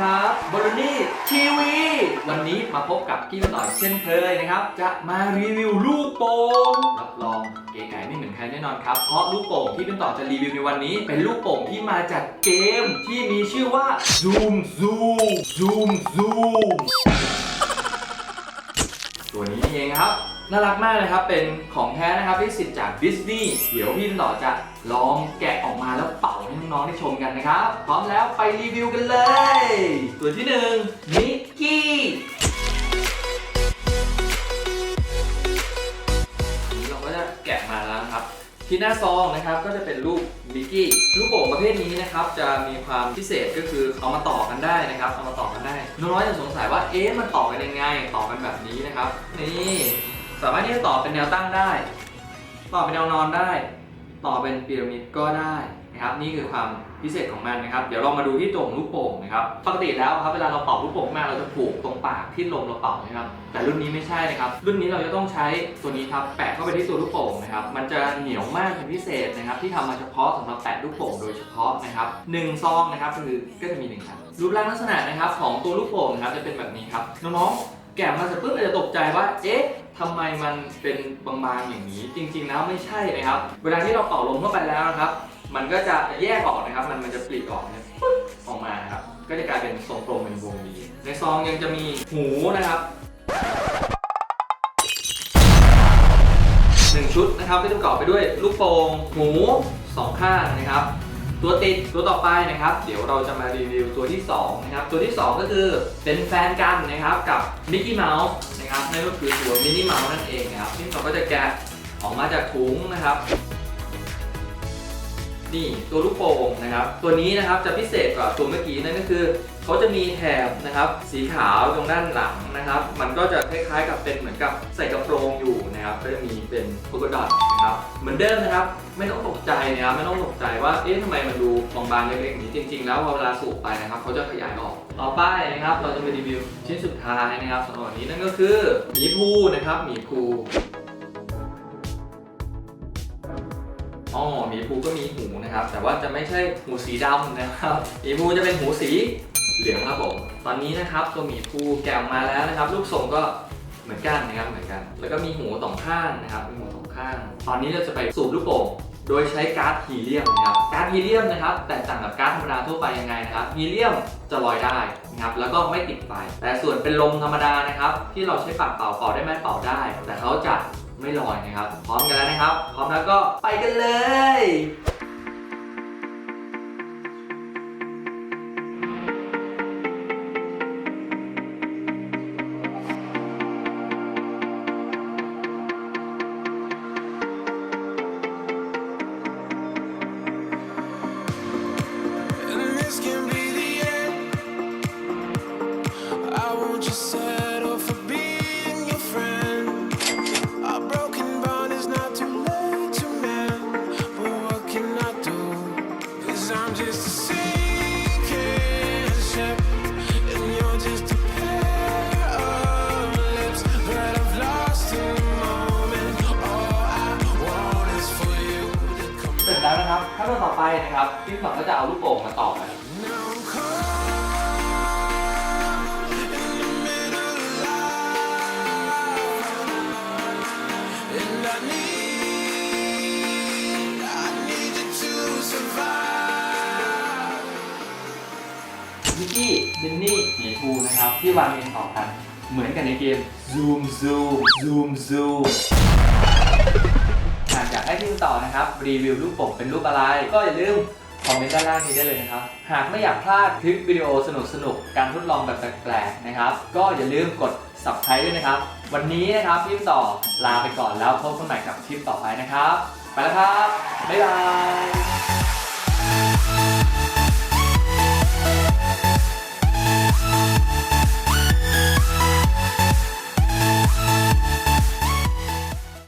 ครับบรนี่ทีวี วันนี้มาพบกับพี่ต่อยเช่นเคยนะครับ จะมารีวิวลูกโป่งรับรองเก๋ไก่ไม่เหมือนใครแน่นอนครับ เพราะลูกโป่งที่เป็นต่อจะรีวิวในวันนี้ เป็นลูกโป่งที่มาจากเกมที่มีชื่อว่า Zoom Zoom Zoom Zoom ตัวนี้นี่เองครับ น่ารักมากเลยครับ เป็นของแท้นะครับที่สิทธิ์จากดิสนีย์เดี๋ยวพี่ต่อจะลองแกะออกมาแล้วเป่าให้น้องๆได้ชมกันนะครับ พร้อมแล้วไปรีวิวกันเลย ตัวที่หนึ่งมิกกี้เราก็จะแกะมาแล้วนะครับ ที่หน้าซองนะครับก็จะเป็นรูปมิกกี้ลูกโป่งประเภทนี้นะครับจะมีความพิเศษก็คือเอามาต่อกันได้นะครับเอามาต่อกันได้น้องๆจะสงสัยว่าเอ๊ะมันต่อกันยังไงต่อกันแบบนี้นะครับนี่ สามารถที่จะต่อเป็นแนวตั้งได้ ต่อเป็นแนวนอนได้ ต่อเป็นพีระมิดก็ได้นะครับ นี่คือความพิเศษของมันนะครับ เดี๋ยวเรามาดูที่ตัวของลูกโป่งนะครับ ปกติแล้วครับเวลาเราเป่าลูกโป่งมาเราจะผูกตรงปากที่ลมเราเป่านะครับ แต่รุ่นนี้ไม่ใช่นะครับ รุ่นนี้เราจะต้องใช้ตัวนี้ครับ แปะเข้าไปที่ตัวลูกโป่งนะครับ มันจะเหนียวมากเป็นพิเศษนะครับ ที่ทำมาเฉพาะสำหรับแปะลูกโป่งโดยเฉพาะนะครับหนึ่งซองนะครับก็คือก็จะมีหนึ่งครับรูปร่างลักษณะนะครับของตัวลูกโป่งนะครับจะเป็นแบบนี้ครับน้องๆ แกะมาเสร็จปุ๊บอาจจะตกใจว่า เอ๊ะทำไมมันเป็นบางๆอย่างนี้ จริงๆแล้วไม่ใช่นะครับ เวลาที่เราเป่าลมเข้าไปแล้วนะครับ มันก็จะแยกออกนะครับ มันมันจะปลีกออกเนี่ยปึ๊บออกมาครับ ก็จะกลายเป็นทรงกลมเป็นวงรีในซองยังจะมีหูนะครับหนึ่งชุดนะครับที่ประกอบไปด้วยลูกโป่งหูสองข้างนะครับ ตัวติดตัวต่อไปนะครับ เดี๋ยวเราจะมารีวิวตัวที่สองนะครับตัวที่สองก็คือเป็นแฟนกันนะครับกับมิกกี้เมาส์นะครับนั่นก็คือตัวมินนี่เมาส์นั่นเองนะครับที่เราก็จะแกะออกมาจากถุงนะครับนี่ตัวลูกโป่งนะครับ ตัวนี้นะครับจะพิเศษกว่าตัวเมื่อกี้นั่นก็คือเขาจะมีแถบนะครับ สีขาวตรงด้านหลังนะครับ มันก็จะคล้ายๆกับเป็นเหมือนกับใส่กระโปรงอยู่ นะครับก็จะมีเป็นโพกดอทนะครับเหมือนเดิมนะครับ ไม่ต้องตกใจนะครับไม่ต้องตกใจว่าเอ๊ะทำไมมันดูบางๆเล็กๆอย่างนี้จริง ๆ แล้วพอเวลาสูบไปนะครับเขาจะขยายออกต่อไปนะครับ เราจะมารีวิวชิ้นสุดท้ายนะครับสำหรับวันนี้นั่นก็คือหมีภูนะครับหมีภูอ๋อหมีภูก็มีหูนะครับ แต่ว่าจะไม่ใช่หูสีดำนะครับหมีภูจะเป็นหูสีเหลืองครับผมตอนนี้นะครับตัวหมีภูแกะมาแล้วนะครับ รูปทรงก็ เหมือนกันนะครับเหมือนกัน แล้วก็มีหูสองข้างนะครับมีหูสองข้าง ตอนนี้เราจะไปสูบลูกโป่งโดยใช้ก๊าซฮีเลียมนะครับก๊าซฮีเลียมนะครับแตกต่างกับก๊าซธรรมดาทั่วไปยังไงนะครับฮีเลียมจะลอยได้นะครับแล้วก็ไม่ติดไฟ แต่ส่วนเป็นลมธรรมดานะครับที่เราใช้ปากเป่าเป่าได้ไหมเป่าได้ แต่เขาจะไม่ลอยนะครับ พร้อมกันแล้วนะครับ พร้อมแล้วก็ไปกันเลย เสร็จแล้วนะครับขั้นตอนต่อไปนะครับพี่ฝังก็จะเอาลูกโป่งมาต่อกัน กี้มินนี่หมีภูนะครับ ที่วางเรียงต่อกัน เหมือนกันในเกม Zoom Zoom Zoom Zoom หากอยากให้พี่ต่อนะครับ รีวิวรูปปกเป็นรูปอะไร ก็อย่าลืมคอมเมนต์ด้านล่างนี้ได้เลยนะครับ หากไม่อยากพลาดคลิปวิดีโอสนุกๆกการทดลองแบบแปลกๆนะครับ ก็อย่าลืมกด subscribe ด้วยนะครับ วันนี้นะครับพี่ต่อลาไปก่อนแล้วพบกันใหม่กับคลิปต่อไปนะครับ ไปแล้วครับ บ๊ายบาย